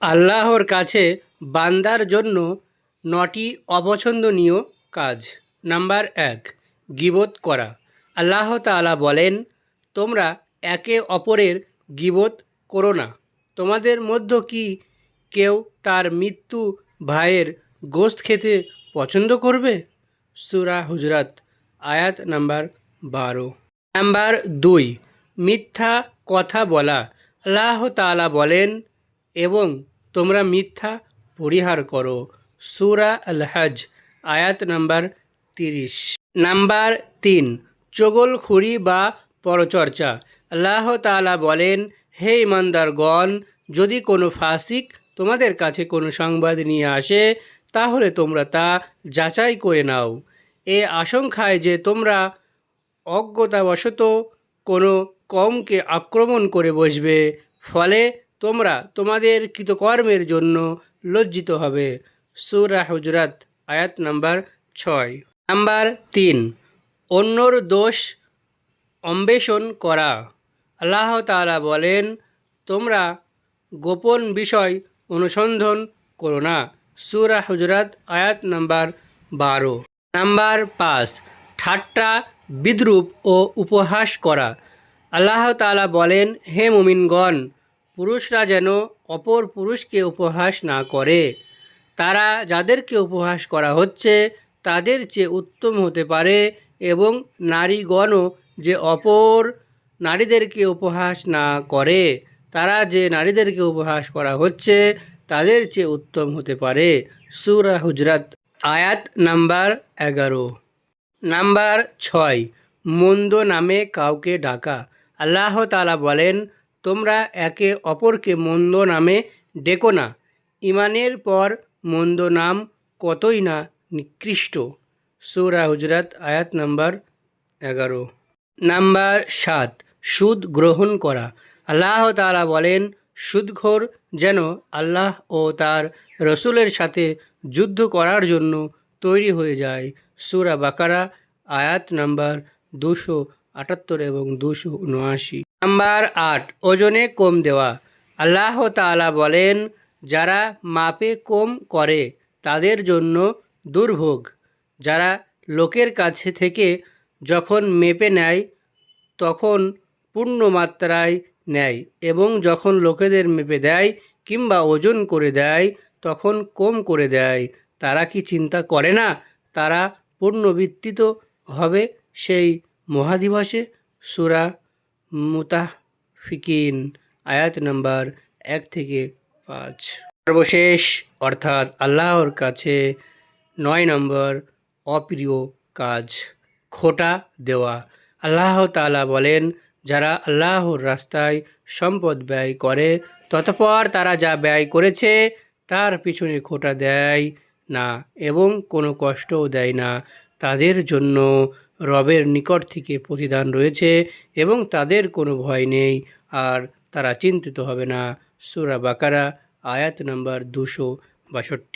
আল্লাহর কাছে বান্দার জন্য নটি অপছন্দনীয় কাজ। নাম্বার এক, গিবত করা। আল্লাহ তাআলা বলেন, তোমরা একে অপরের গিবত করো না। তোমাদের মধ্য কি কেউ তার মৃত্যু ভাইয়ের গোশত খেতে পছন্দ করবে? সুরা হুজরাত, আয়াত নাম্বার বারো। নাম্বার দুই, মিথ্যা কথা বলা। আল্লাহ তাআলা বলেন এবং তোমরা মিথ্যা পরিহার করো। সূরা আল হজ আয়াত নাম্বার তিরিশ। নাম্বার তিন, চগলখুরি বা পরচর্চা। আল্লাহ তাআলা বলেন, হে ইমানদারগণ যদি কোনো ফাসিক তোমাদের কাছে কোনো সংবাদ নিয়ে আসে, তাহলে তোমরা তা যাচাই করে নাও। এ আশঙ্কায় যে তোমরা অজ্ঞতাবশত কোনো কমকে আক্রমণ করে বসবে, ফলে তোমরা তোমাদের কৃতকর্মের জন্য লজ্জিত হবে। সুরা হুজরাত, আয়াত নাম্বার ছয়। নাম্বার তিন, অন্যর দোষ অন্বেষণ করা। আল্লাহ তাআলা বলেন, তোমরা গোপন বিষয় অনুসন্ধান করো না। সুরা হুজরাত, আয়াত নাম্বার বারো। নাম্বার পাঁচ, ঠাট্টা, বিদ্রুপ ও উপহাস করা। আল্লাহ তাআলা বলেন, হে মুমিনগণ পুরুষরা যেন অপর পুরুষকে উপহাস না করে। তারা যাদেরকে উপহাস করা হচ্ছে, তাদের চেয়ে উত্তম হতে পারে এবং নারীগণও যে অপর নারীদেরকে উপহাস না করে, তারা যে নারীদেরকে উপহাস করা হচ্ছে, তাদের চেয়ে উত্তম হতে পারে। সুরা হুজরাত, আয়াত নাম্বার এগারো। নাম্বার ছয়, মন্দ নামে কাউকে ডাকা। আল্লাহ তাআলা বলেন তোমরা একে অপরকে মন্দ নামে ডেকো না। ইমানের পর মন্দ নাম কতই না নিকৃষ্ট। সূরা হুজরাত, আয়াত নাম্বার এগারো। নাম্বার সাত, সুদ গ্রহণ করা। আল্লাহ তাআলা বলেন, সুদখোর যেন আল্লাহ ও তার রসুলের সাথে যুদ্ধ করার জন্য তৈরি হয়ে যায়। সূরা বাকারা, আয়াত নাম্বার দুশো আটাত্তর এবং দুশো উনআশি। নাম্বার আট, ওজনে কম দেওয়া। আল্লাহ তাআলা বলেন, যারা মাপে কম করে, তাদের জন্য দুর্ভোগ। যারা লোকের কাছে থেকে যখন মেপে নেয়, তখন পূর্ণ মাত্রায় নেয় এবং যখন লোকেদের মেপে দেয় কিংবা ওজন করে দেয়, তখন কম করে দেয়। তারা কি চিন্তা করে না? তারা পুনর্বিত্তিত হবে সেই মহাদিবসে? সুরা মুতাফিকিন, আয়াত নাম্বার এক থেকে পাঁচ। সর্বশেষ, অর্থাৎ আল্লাহর কাছে নয় নম্বর অপ্রিয় কাজ, খোটা দেওয়া। আল্লাহ তাআলা বলেন, যারা আল্লাহর রাস্তায় সম্পদ ব্যয় করে, ততপর তারা যা ব্যয় করেছে, তার পিছনে খোটা দেয় না এবং কোনো কষ্টও দেয় না। তাদের জন্য রবের নিকট থেকে প্রতিদান রয়েছে এবং তাদের কোনো ভয় নেই, আর তারা চিন্তিত হবে না। সুরা বাকারা, আয়াত নম্বর দুশো বাষট্টি।